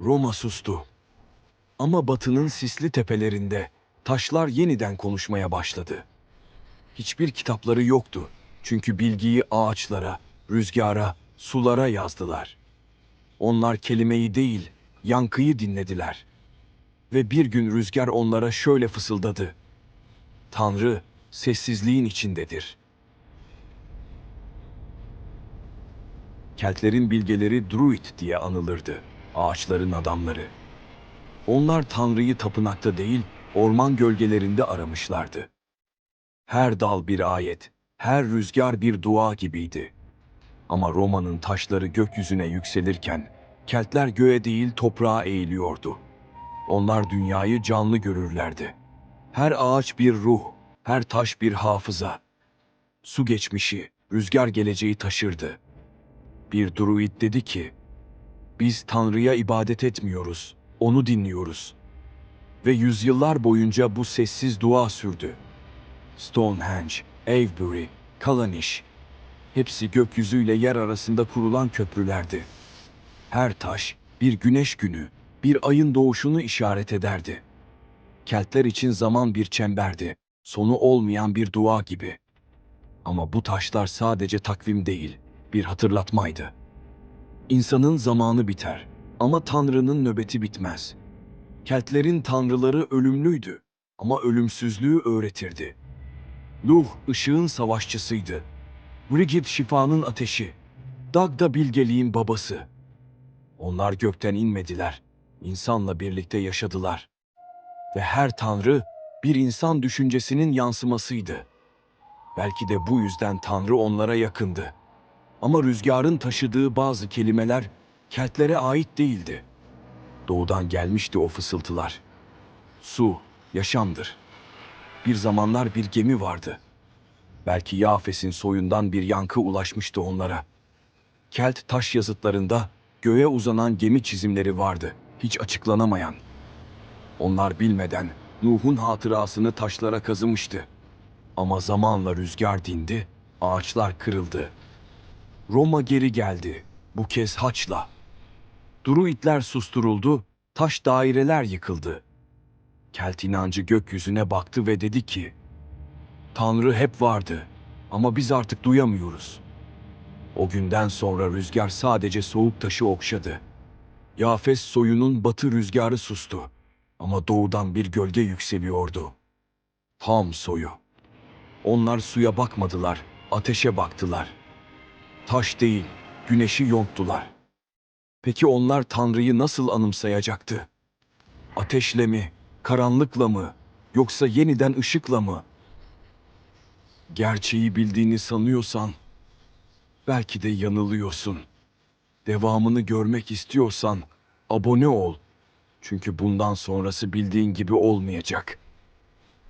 Roma sustu. Ama batının sisli tepelerinde taşlar yeniden konuşmaya başladı. Hiçbir kitapları yoktu. Çünkü bilgiyi ağaçlara, rüzgara, sulara yazdılar. Onlar kelimeyi değil, yankıyı dinlediler. Ve bir gün rüzgar onlara şöyle fısıldadı. Tanrı sessizliğin içindedir. Keltlerin bilgeleri Druid diye anılırdı. Ağaçların adamları. Onlar Tanrı'yı tapınakta değil, orman gölgelerinde aramışlardı. Her dal bir ayet, her rüzgar bir dua gibiydi. Ama Roma'nın taşları gökyüzüne yükselirken, Keltler göğe değil toprağa eğiliyordu. Onlar dünyayı canlı görürlerdi. Her ağaç bir ruh, her taş bir hafıza. Su geçmişi, rüzgar geleceği taşırdı. Bir druid dedi ki, biz Tanrı'ya ibadet etmiyoruz, onu dinliyoruz. Ve yüzyıllar boyunca bu sessiz dua sürdü. Stonehenge, Avebury, Callanish, hepsi gökyüzüyle yer arasında kurulan köprülerdi. Her taş bir güneş günü, bir ayın doğuşunu işaret ederdi. Keltler için zaman bir çemberdi, sonu olmayan bir dua gibi. Ama bu taşlar sadece takvim değil, bir hatırlatmaydı. İnsanın zamanı biter ama Tanrı'nın nöbeti bitmez. Keltlerin tanrıları ölümlüydü ama ölümsüzlüğü öğretirdi. Luh ışığın savaşçısıydı. Brigid şifanın ateşi. Dag da bilgeliğin babası. Onlar gökten inmediler. insanla birlikte yaşadılar. Ve her tanrı bir insan düşüncesinin yansımasıydı. Belki de bu yüzden tanrı onlara yakındı. Ama rüzgarın taşıdığı bazı kelimeler Keltlere ait değildi. Doğudan gelmişti o fısıltılar. Su, yaşamdır. Bir zamanlar bir gemi vardı. Belki Yafes'in soyundan bir yankı ulaşmıştı onlara. Kelt taş yazıtlarında göğe uzanan gemi çizimleri vardı, hiç açıklanamayan. Onlar bilmeden Nuh'un hatırasını taşlara kazımıştı. Ama zamanla rüzgar dindi, ağaçlar kırıldı. Roma geri geldi, bu kez haçla. Druidler susturuldu, taş daireler yıkıldı. Kelt inancı gökyüzüne baktı ve dedi ki, Tanrı hep vardı ama biz artık duyamıyoruz. O günden sonra rüzgar sadece soğuk taşı okşadı. Yafes soyunun batı rüzgarı sustu ama doğudan bir gölge yükseliyordu. Tam soyu. Onlar suya bakmadılar, ateşe baktılar. Taş değil, güneşi yonttular. Peki onlar Tanrı'yı nasıl anımsayacaktı? Ateşle mi, karanlıkla mı, yoksa yeniden ışıkla mı? Gerçeği bildiğini sanıyorsan, belki de yanılıyorsun. Devamını görmek istiyorsan abone ol. Çünkü bundan sonrası bildiğin gibi olmayacak.''